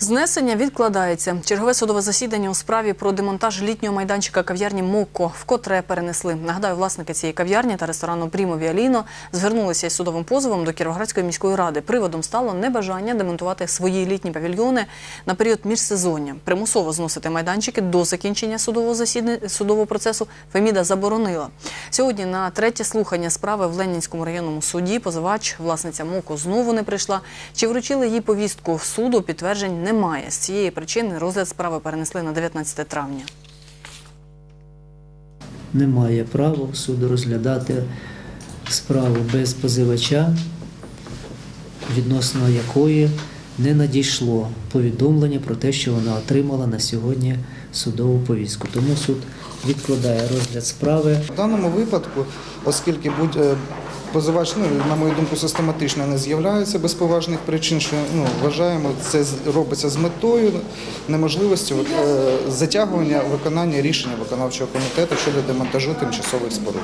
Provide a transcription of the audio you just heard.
Знесення відкладається. Чергове судове засідання у справі про демонтаж літнього майданчика кав'ярні Мокко вкотре перенесли. Нагадаю, власники цієї кав'ярні та ресторану Прімо Віаліно звернулися із судовим позовом до Кіровоградської міської ради. Приводом стало небажання демонтувати свої літні павільйони на період міжсезоння. Примусово зносити майданчики до закінчення судового засідання судового процесу Феміда заборонила. Сьогодні на третє слухання справи в Ленінському районному суді позивач, власниця Моко, знову не прийшла. Чи вручили їй повістку в суду? Підтверджень немає. З цієї причини розгляд справи перенесли на 19 травня. немає права суду розглядати справу без позивача, відносно якої не надійшло повідомлення про те, що вона отримала на сьогодні судову повістку. Тому суд відкладає розгляд справи. В даному випадку, оскільки будь е, позивач, ну на мою думку, систематично не з'являється без поважних причин, що ну вважаємо, це робиться з метою неможливості е, затягування виконання рішення виконавчого комітету щодо демонтажу тимчасових споруд.